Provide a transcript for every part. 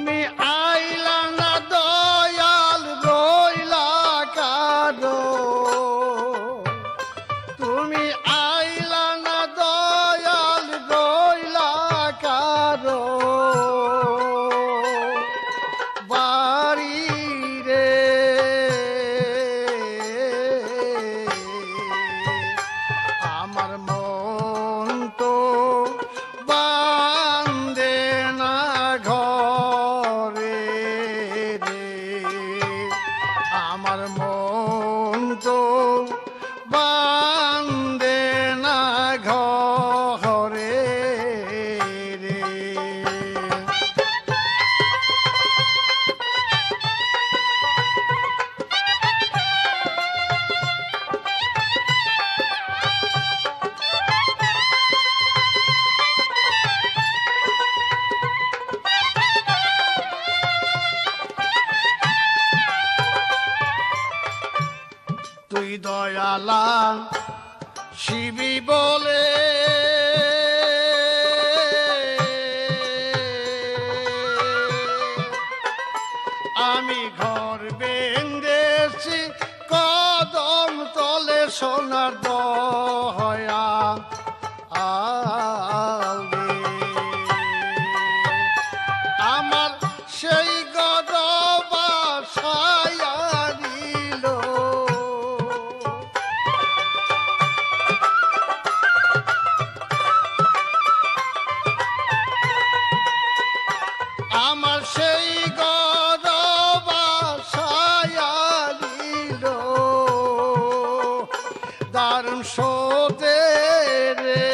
তুমি আইলা না দয়াল রইলা কারও। তুমি আইলা না দয়াল রইলা কারও। বলে দারুণ সোতে রে।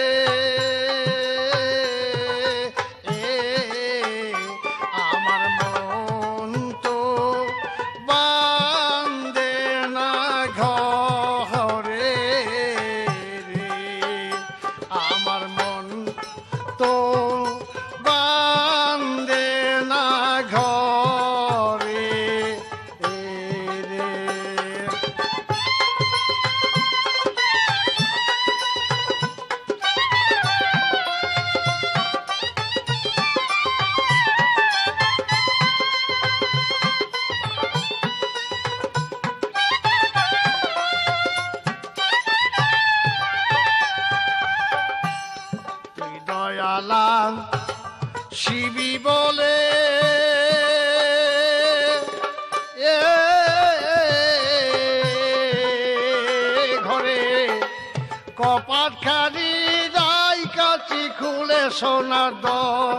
কপাট খালি রাই কাছি খুলে সোনার দয়ালে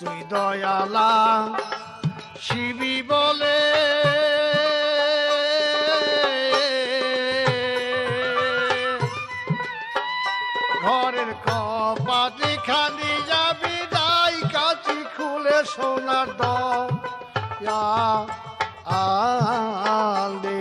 তুই দয়ালা শিবি বলে। ঘরের কপাটি খালি যাবি দাই কাছি খুলে সোনার দয়া ஆழ்ந்தே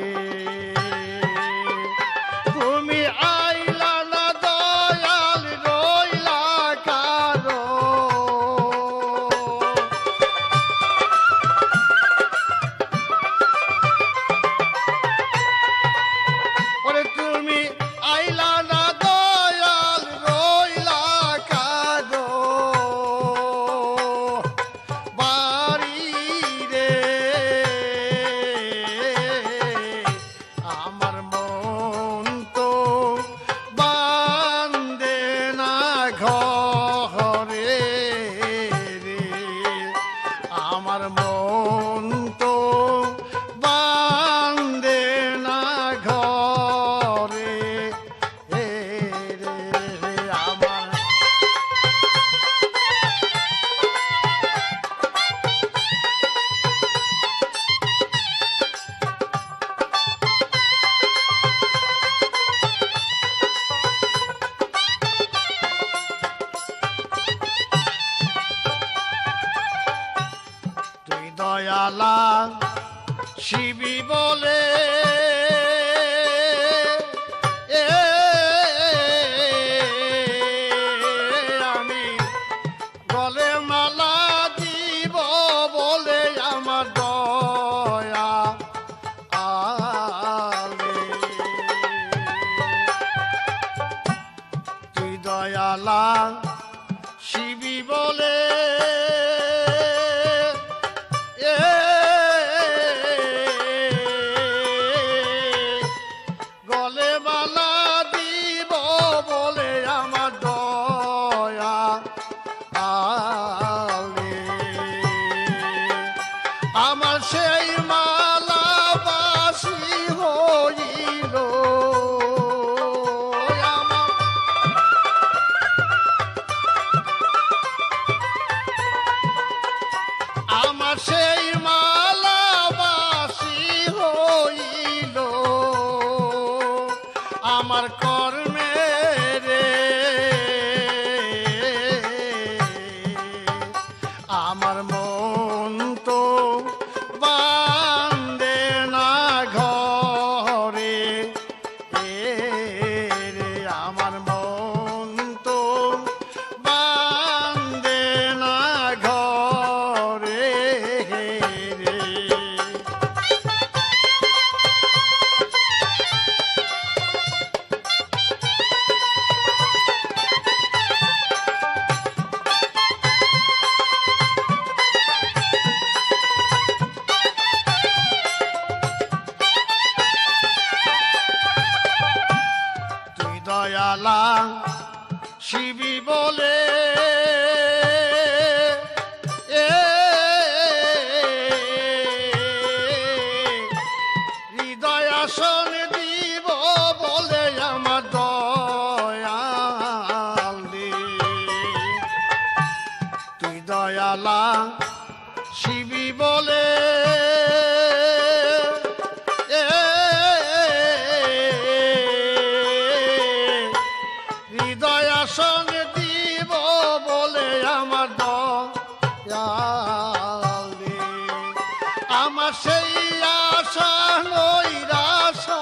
la. দয়ালা শিবি বলে হৃদয়া বলে আমার আমার সেই আশা নৈরাশা